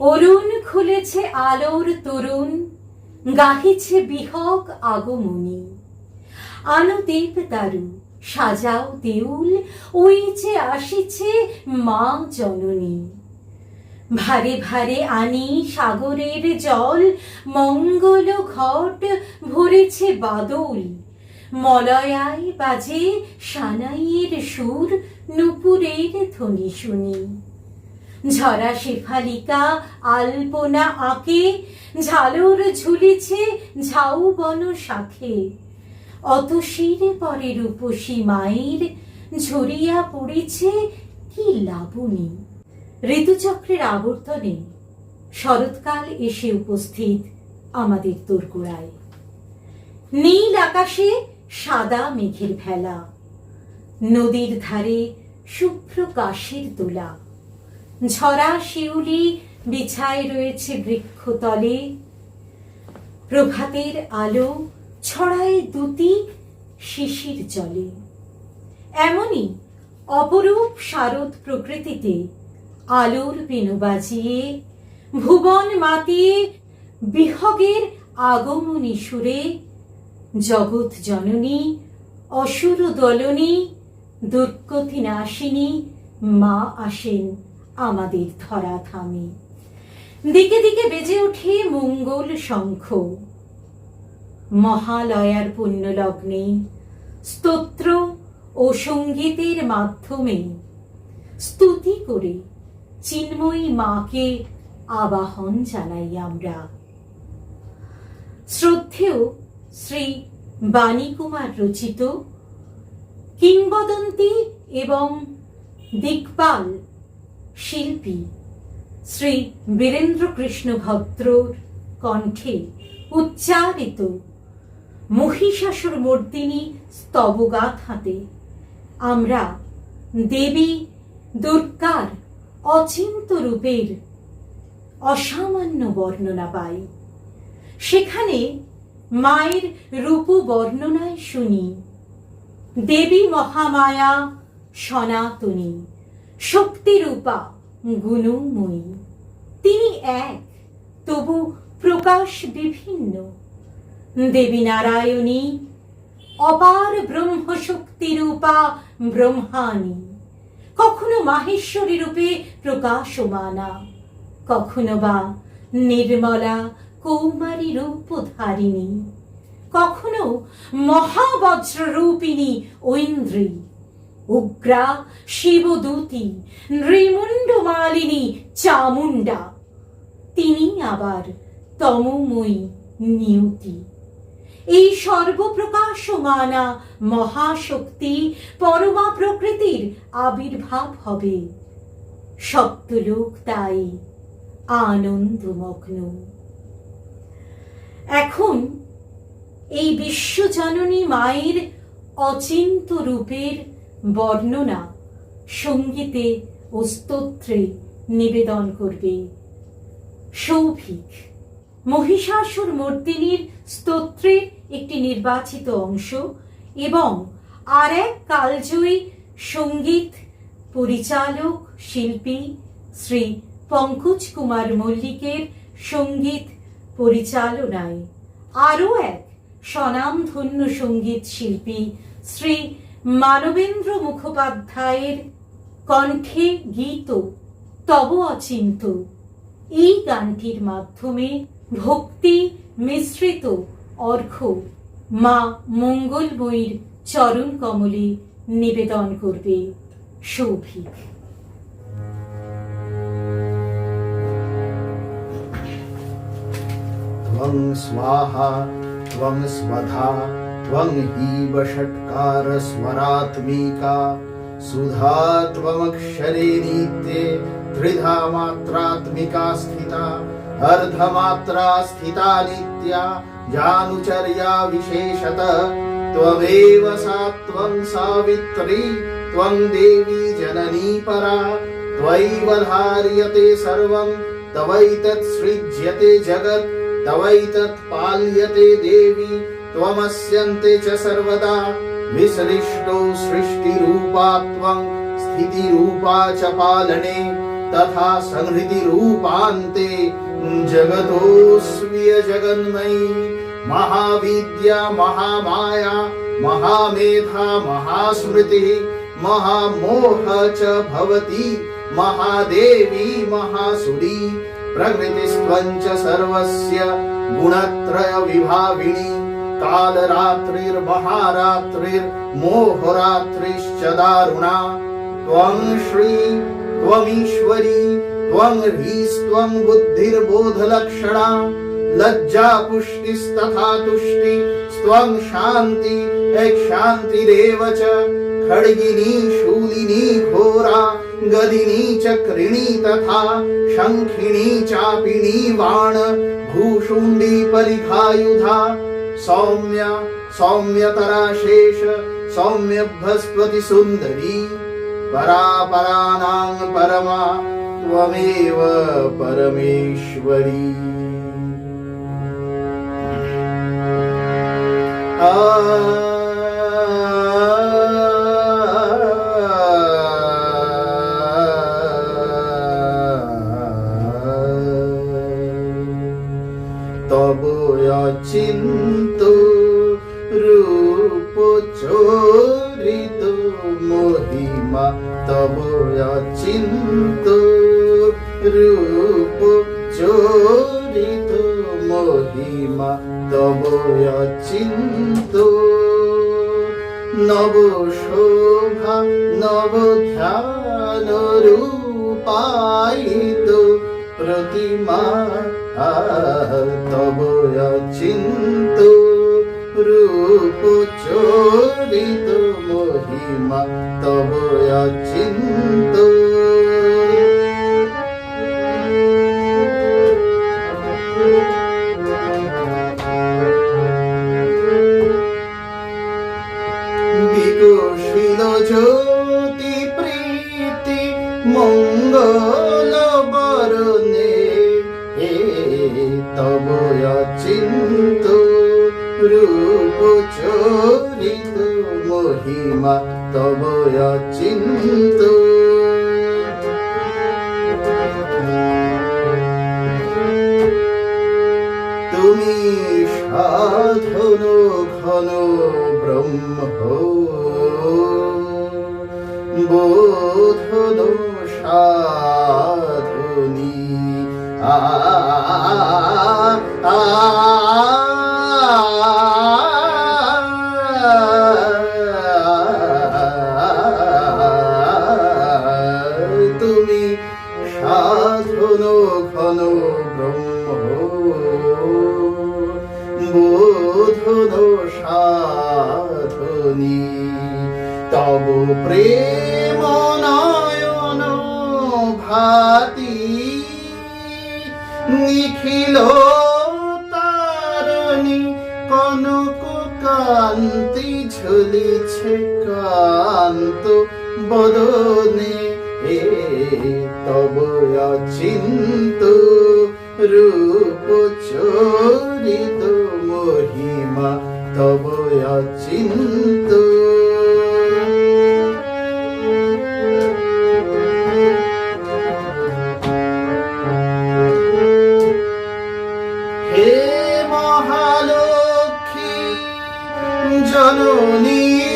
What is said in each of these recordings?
অরুণ খুলেছে আলোর তরুণ, গাহিছে বিহক আগমনী। আলো দেব দারু, সাজাও দেউল যে আসিছে মা জননী। ভারে ভারে আনি সাগরের জল, মঙ্গল ঘট ভরেছে বাদল। মলয়ায় বাজে সানাইয়ের সুর, নুপুরের ধ্বনি শুনি। ঝরা শেফালিকা আলপনা আঁকে, ঝালর ঝুলিছে ঝাউ বন শাখে। অত শিরে পরে রূপসী মায়ের, ঝরিয়া পড়েছে কি লাবণী। ঋতুচক্রের আবর্তনে শরৎকাল এসে উপস্থিত আমাদের তোরগোড়ায় নীল আকাশে সাদা মেঘের ভেলা, নদীর ধারে শুভ্র কাশের দোলা ঝরা শিউলি বিছায় রয়েছে বৃক্ষতলে। প্রভাতের আলো ছড়ায় দুটি শিশির জলে। এমনই অপরূপ শারদ প্রকৃতিতে আলোর বেনু বাজিয়ে, ভুবন মাতিয়ে, বিহগের আগমনী সুরে জগৎ জননী, অসুর দলনী দুর্গতি নাশিনী মা আসেন। আমাদের ধরা থামে। দিকে দিকে বেজে ওঠে মঙ্গল শঙ্খ। মহালয়ার পুণ্যলগ্নে স্তোত্র ও সঙ্গীতের মাধ্যমে স্তুতি করে চিন্ময়ী মাকে আবাহন জানাই আমরা। শ্রদ্ধেয় শ্রী বাণীকুমার রচিত কিংবদন্তি এবং দিকপাল শিল্পী শ্রী বীরেন্দ্র কৃষ্ণ ভদ্রর কণ্ঠে উচ্চারিত মহিষাসুর মর্দিনী স্তবগাথাতে আমরা দেবী দুর্গার অচিন্ত রূপের অসামান্য বর্ণনা পাই। সেখানে মায়ের রূপ বর্ণনায় শুনি, দেবী মহামায়া সনাতনী। শক্তিরূপা গুণময়ী। তিনি এক, তবু প্রকাশ বিভিন্ন। দেবী নারায়ণী অপার ব্রহ্মশক্তি রূপা ব্রহ্মাণী। কখনো মাহেশ্বরী রূপে প্রকাশমানা, কখনো বা নির্মলা কৌমারী রূপধারিণী, কখনো মহাবজ্র রূপিণী ঐন্দ্রী উগ্রা শিবদূতী নৃমুণ্ড মালিনী চামুণ্ডা তিনি আবার তমময়ী নিয়তি এই সর্বপ্রকাশমানা মহাশক্তি পরমা প্রকৃতির আবির্ভাব হবে সপ্তলোক তাই আনন্দমগ্ন এখন এই বিশ্বজননী মায়ের অচিন্ত রূপের বর্ণনা, সঙ্গীতে ও স্তোত্রে নিবেদন করবে। সৌভিক, মহিষাসুর মর্দিনীর স্তোত্রের একটি নির্বাচিত অংশ এবং আর এক কালজয়ী সংগীত পরিচালক, শিল্পী শ্রী পঙ্কজ কুমার মল্লিকের সংগীত পরিচালনায়। আরও এক স্বনামধন্য সংগীত শিল্পী শ্রী মানবেন্দ্র মুখোপাধ্যায়ের কণ্ঠে গীত তব অচিন্ত এই গানটির মাধ্যমে ভক্তি মিশ্রিত অর্ঘ মা মঙ্গলময়ীর চরণ কমলে নিবেদন করবে সৌভিক त्वं स्वाहा त्वं स्वधा त्वं हीव षट्कारस्वरात्मिका सुधा त्वमक्षरे नित्ये त्रिधा मात्रात्मिका स्थिता। अर्धमात्रा स्थिता नित्या जानुचर्या विशेषतः। त्वमेव सा त्वं सावित्री, त्वं देवी जननी परा। त्वयैव धार्यते सर्वं तवैतत् सृज्यते जगत् तवैतत् पाल्यते देवी। त्वमस्यन्ते च सर्वदा। विसृष्टो सृष्टिरूपा त्वं, स्थितिरूपा च पालने, तथा संहृति रूपान्ते जगतोऽस्म्य जगन्मयी। महाविद्या, महामाया, महामेधा, महास्मृतिः, महामोह च भवति, महादेवी, महासुरी प्रकृतिस्त्वञ्च सर्वस्य गुणत्रय विभाविनी कालरात्रिर्महारात्रिर्मोहरात्रिश्च दारुणा। त्वं श्री त्वमीश्वरी त्वं ह्रीस्त्वं बुद्धिर्बोधलक्षणा। लज्जा पुष्टिस्तथा तुष्टि स्त्वं शान्ति शान्तिरेव च। खड्गिनी, शूलिनी, घोरा, गदिनी, चक्रिणी तथा शङ्खिनी चापिनी बाण भूषुण्डी परिघायुधा सौम्या सौम्यतरा शेष सौम्यभस्पति सुन्दरी परा परानां परमा त्वमेव परमेश्वरी। आ tabo ya অচিন্ত রূপ চরিত মহিমা, তব অচিন্ত রূপ চরিত মহিমা, তব অচিন্ত। নব শোভা, নব ধ্যান রূপায়িত প্রতিমা তব চিন্ত রূপ চরিত মহিমা তব অচিন্ত মহিমা তব অচিন্ত। তুমি সাধন ঘন ব্রহ্ম বোধন সাধনী। আ আ, প্রেম নয়ন ভাতি নিখিল তারণী কনক কান্তি ঝুলিছে কান্ত বদনে। এ তব অচিন্ত রূপ চরিত মহিমা, তব অচিন্ত হে মহালক্ষ্মী জননী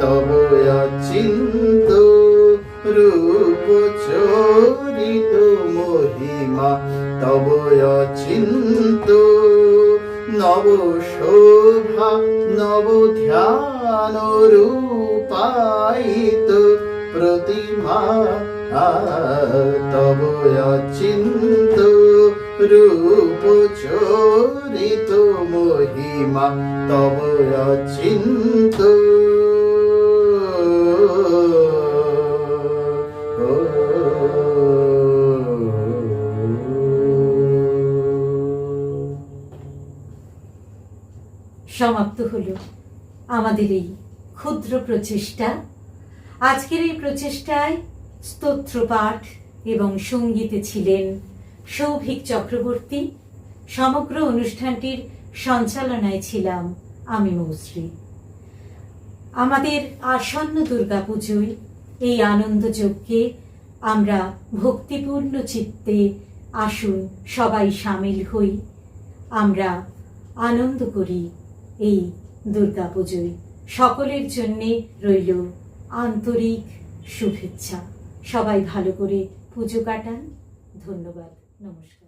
তব অচিন্ত রূপ চরিত মহিমা, তব অচিন্ত নব শোভা, নব ধ্যান রূপায়িত প্রতিমা, তব অচিন্ত রূপ চরিত মহিমা, তব অচিন্ত সমাপ্ত হলো। আমাদের এই ক্ষুদ্র প্রচেষ্টা, আজকের এই প্রচেষ্টায় স্তোত্র পাঠ এবং সঙ্গীতে ছিলেন সৌভিক চক্রবর্তী। সমগ্র অনুষ্ঠানটির সঞ্চালনায় ছিলাম আমি মৌশ্রী। আমাদের আসন্ন দুর্গাপুজোয় এই আনন্দযজ্ঞে আমরা ভক্তিপূর্ণ চিত্তে আসুন সবাই সামিল হই। আমরা আনন্দ করি এই দুর্গাপুজোয় সকলের জন্যে রইল আন্তরিক শুভেচ্ছা। সবাই ভালো করে পুজো কাটান। ধন্যবাদ। নমস্কার।